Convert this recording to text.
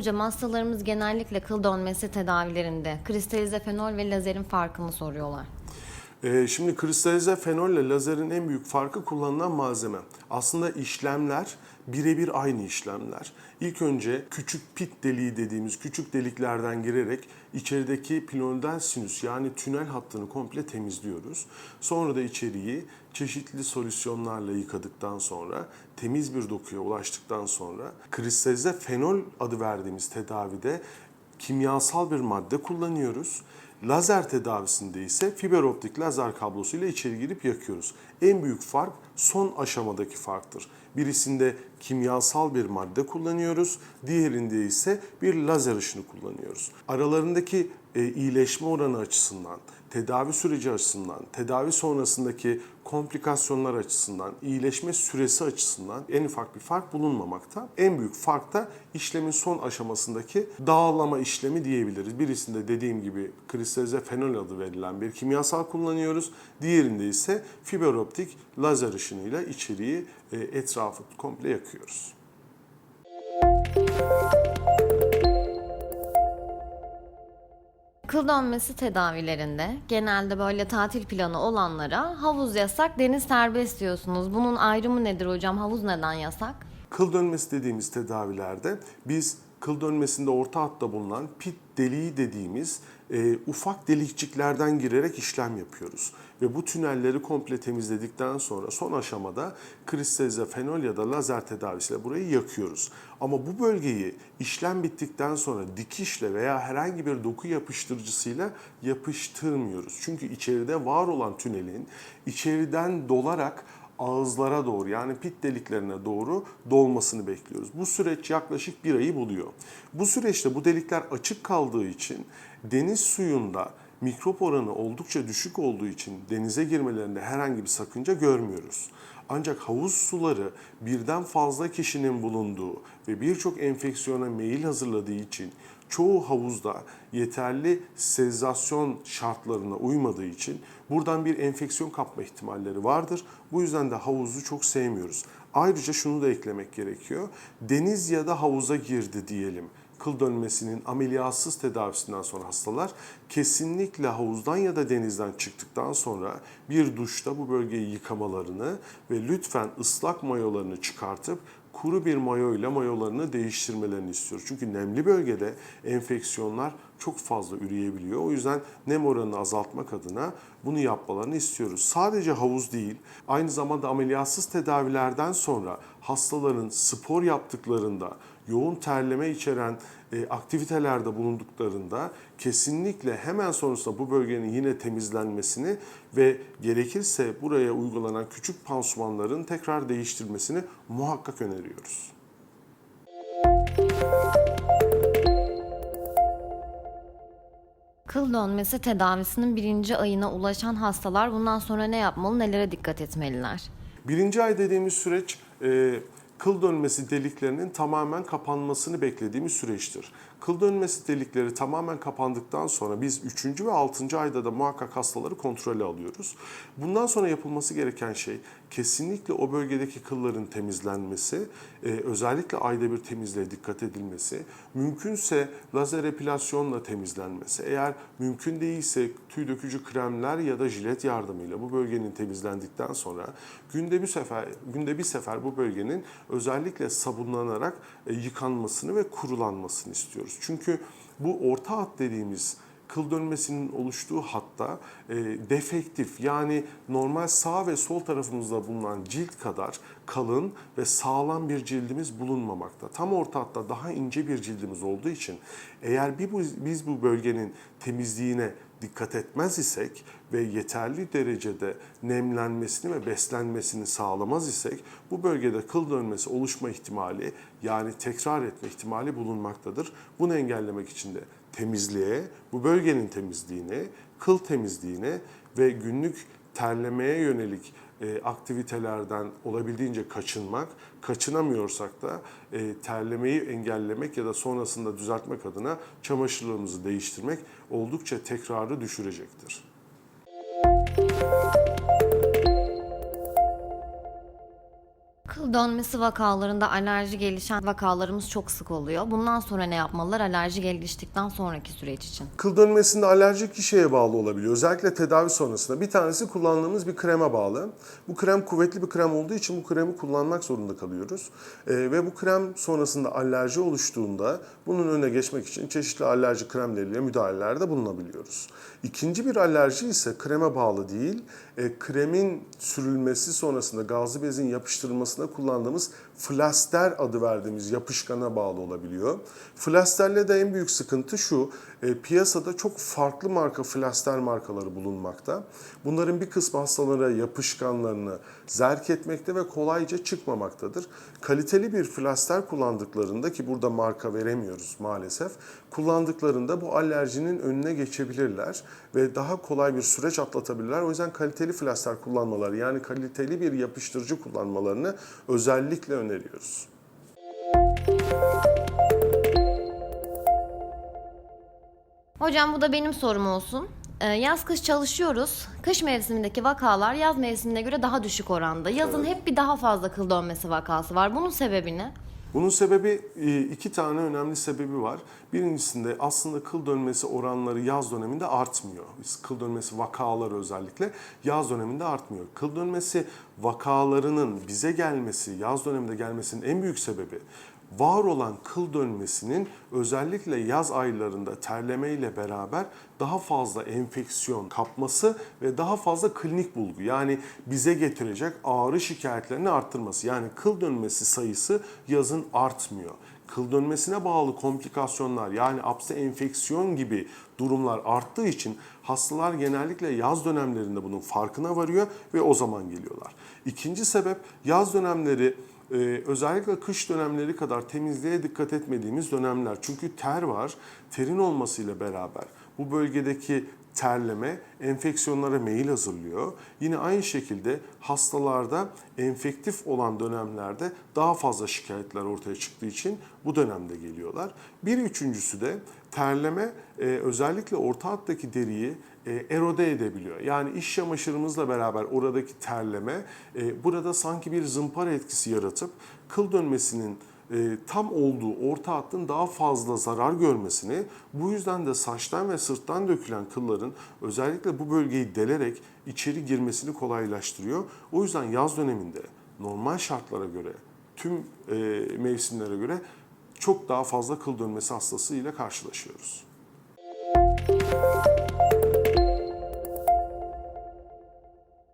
Hocam hastalarımız genellikle kıl dönmesi tedavilerinde kristalize fenol ve lazerin farkını soruyorlar. Ee, şimdi kristalize fenol ile lazerin en büyük farkı kullanılan malzeme. Aslında işlemler birebir aynı işlemler. İlk önce küçük pit deliği dediğimiz küçük deliklerden girerek içerideki pilonidal sinüs yani tünel hattını komple temizliyoruz. Sonra da içeriği çeşitli solüsyonlarla yıkadıktan sonra temiz bir dokuya ulaştıktan sonra kristalize fenol adı verdiğimiz tedavide kimyasal bir madde kullanıyoruz. Lazer tedavisinde ise fiber optik lazer kablosuyla içeri girip yakıyoruz. En büyük fark son aşamadaki farktır. Birisinde kimyasal bir madde kullanıyoruz, diğerinde ise bir lazer ışını kullanıyoruz. Aralarındaki e, iyileşme oranı açısından, tedavi süreci açısından, tedavi sonrasındaki komplikasyonlar açısından, iyileşme süresi açısından en ufak bir fark bulunmamakta. En büyük fark da işlemin son aşamasındaki dağılama işlemi diyebiliriz. Birisinde dediğim gibi kristalize fenol adı verilen bir kimyasal kullanıyoruz. Diğerinde ise fiber optik lazer ışınıyla içeriği e, etrafı komple yakıyoruz. Kıl dönmesi tedavilerinde genelde böyle tatil planı olanlara havuz yasak, deniz serbest diyorsunuz. Bunun ayrımı nedir hocam? Havuz neden yasak? Kıl dönmesi dediğimiz tedavilerde biz kıl dönmesinde orta hatta bulunan pit deliği dediğimiz e, ufak delikçiklerden girerek işlem yapıyoruz. Ve bu tünelleri komple temizledikten sonra son aşamada kristalize fenol ya da lazer tedavisiyle burayı yakıyoruz. Ama bu bölgeyi işlem bittikten sonra dikişle veya herhangi bir doku yapıştırıcısıyla yapıştırmıyoruz. Çünkü içeride var olan tünelin içeriden dolarak ağızlara doğru yani pit deliklerine doğru dolmasını bekliyoruz. Bu süreç yaklaşık bir ayı buluyor. Bu süreçte bu delikler açık kaldığı için deniz suyunda mikrop oranı oldukça düşük olduğu için denize girmelerinde herhangi bir sakınca görmüyoruz. Ancak havuz suları birden fazla kişinin bulunduğu ve birçok enfeksiyona meyil hazırladığı için çoğu havuzda yeterli sezasyon şartlarına uymadığı için buradan bir enfeksiyon kapma ihtimalleri vardır. Bu yüzden de havuzu çok sevmiyoruz. Ayrıca şunu da eklemek gerekiyor. Deniz ya da havuza girdi diyelim kıl dönmesinin ameliyatsız tedavisinden sonra hastalar kesinlikle havuzdan ya da denizden çıktıktan sonra bir duşta bu bölgeyi yıkamalarını ve lütfen ıslak mayolarını çıkartıp kuru bir mayo ile mayolarını değiştirmelerini istiyoruz. Çünkü nemli bölgede enfeksiyonlar çok fazla üreyebiliyor. O yüzden nem oranını azaltmak adına bunu yapmalarını istiyoruz. Sadece havuz değil, aynı zamanda ameliyatsız tedavilerden sonra hastaların spor yaptıklarında, yoğun terleme içeren e, aktivitelerde bulunduklarında kesinlikle hemen sonrasında bu bölgenin yine temizlenmesini ve gerekirse buraya uygulanan küçük pansumanların tekrar değiştirilmesini muhakkak öneriyoruz. Kıl dönmesi tedavisinin birinci ayına ulaşan hastalar bundan sonra ne yapmalı, nelere dikkat etmeliler? Birinci ay dediğimiz süreç e, kıl dönmesi deliklerinin tamamen kapanmasını beklediğimiz süreçtir. Kıl dönmesi delikleri tamamen kapandıktan sonra biz 3. ve 6. ayda da muhakkak hastaları kontrole alıyoruz. Bundan sonra yapılması gereken şey kesinlikle o bölgedeki kılların temizlenmesi, e, özellikle ayda bir temizliğe dikkat edilmesi, mümkünse lazer epilasyonla temizlenmesi, eğer mümkün değilse tüy dökücü kremler ya da jilet yardımıyla bu bölgenin temizlendikten sonra günde bir sefer günde bir sefer bu bölgenin özellikle sabunlanarak e, yıkanmasını ve kurulanmasını istiyoruz. Çünkü bu orta hat dediğimiz kıl dönmesinin oluştuğu hatta e, defektif yani normal sağ ve sol tarafımızda bulunan cilt kadar kalın ve sağlam bir cildimiz bulunmamakta. Tam orta hatta daha ince bir cildimiz olduğu için eğer bir biz bu bölgenin temizliğine dikkat etmez isek ve yeterli derecede nemlenmesini ve beslenmesini sağlamaz isek bu bölgede kıl dönmesi oluşma ihtimali yani tekrar etme ihtimali bulunmaktadır. Bunu engellemek için de temizliğe, bu bölgenin temizliğine, kıl temizliğine ve günlük terlemeye yönelik e, aktivitelerden olabildiğince kaçınmak, kaçınamıyorsak da e, terlemeyi engellemek ya da sonrasında düzeltmek adına çamaşırlarımızı değiştirmek oldukça tekrarı düşürecektir. Kıl dönmesi vakalarında alerji gelişen vakalarımız çok sık oluyor. Bundan sonra ne yapmalılar alerji geliştikten sonraki süreç için? Kıl dönmesinde alerjik bir şeye bağlı olabiliyor. Özellikle tedavi sonrasında. Bir tanesi kullandığımız bir kreme bağlı. Bu krem kuvvetli bir krem olduğu için bu kremi kullanmak zorunda kalıyoruz. Ee, ve bu krem sonrasında alerji oluştuğunda bunun önüne geçmek için çeşitli alerji kremleriyle müdahalelerde bulunabiliyoruz. İkinci bir alerji ise kreme bağlı değil, e, kremin sürülmesi sonrasında gazlı bezin yapıştırılmasına kullandığımız flaster adı verdiğimiz yapışkana bağlı olabiliyor. Flasterle de en büyük sıkıntı şu, e, piyasada çok farklı marka flaster markaları bulunmakta. Bunların bir kısmı hastalara yapışkanlarını zerk etmekte ve kolayca çıkmamaktadır. Kaliteli bir flaster kullandıklarında ki burada marka veremiyoruz maalesef, kullandıklarında bu alerjinin önüne geçebilirler ve daha kolay bir süreç atlatabilirler. O yüzden kaliteli flaster kullanmaları yani kaliteli bir yapıştırıcı kullanmalarını özellikle öneriyoruz. Hocam bu da benim sorum olsun. Ee, Yaz kış çalışıyoruz. Kış mevsimindeki vakalar yaz mevsimine göre daha düşük oranda. Yazın hep bir daha fazla kıl dönmesi vakası var. Bunun sebebi ne? Bunun sebebi e, iki tane önemli sebebi var. Birincisinde aslında kıl dönmesi oranları yaz döneminde artmıyor. Biz kıl dönmesi vakaları özellikle yaz döneminde artmıyor. Kıl dönmesi vakalarının bize gelmesi, yaz döneminde gelmesinin en büyük sebebi var olan kıl dönmesinin özellikle yaz aylarında terleme ile beraber daha fazla enfeksiyon kapması ve daha fazla klinik bulgu yani bize getirecek ağrı şikayetlerini arttırması. Yani kıl dönmesi sayısı yazın artmıyor. Kıl dönmesine bağlı komplikasyonlar yani apse enfeksiyon gibi durumlar arttığı için hastalar genellikle yaz dönemlerinde bunun farkına varıyor ve o zaman geliyorlar. İkinci sebep yaz dönemleri ee, özellikle kış dönemleri kadar temizliğe dikkat etmediğimiz dönemler. Çünkü ter var. Terin olmasıyla beraber bu bölgedeki terleme enfeksiyonlara meyil hazırlıyor. Yine aynı şekilde hastalarda enfektif olan dönemlerde daha fazla şikayetler ortaya çıktığı için bu dönemde geliyorlar. Bir üçüncüsü de terleme e, özellikle orta hattaki deriyi e, erode edebiliyor. Yani iş çamaşırımızla beraber oradaki terleme e, burada sanki bir zımpara etkisi yaratıp kıl dönmesinin e, tam olduğu orta hattın daha fazla zarar görmesini, bu yüzden de saçtan ve sırttan dökülen kılların özellikle bu bölgeyi delerek içeri girmesini kolaylaştırıyor. O yüzden yaz döneminde normal şartlara göre, tüm e, mevsimlere göre çok daha fazla kıl dönmesi hastası ile karşılaşıyoruz.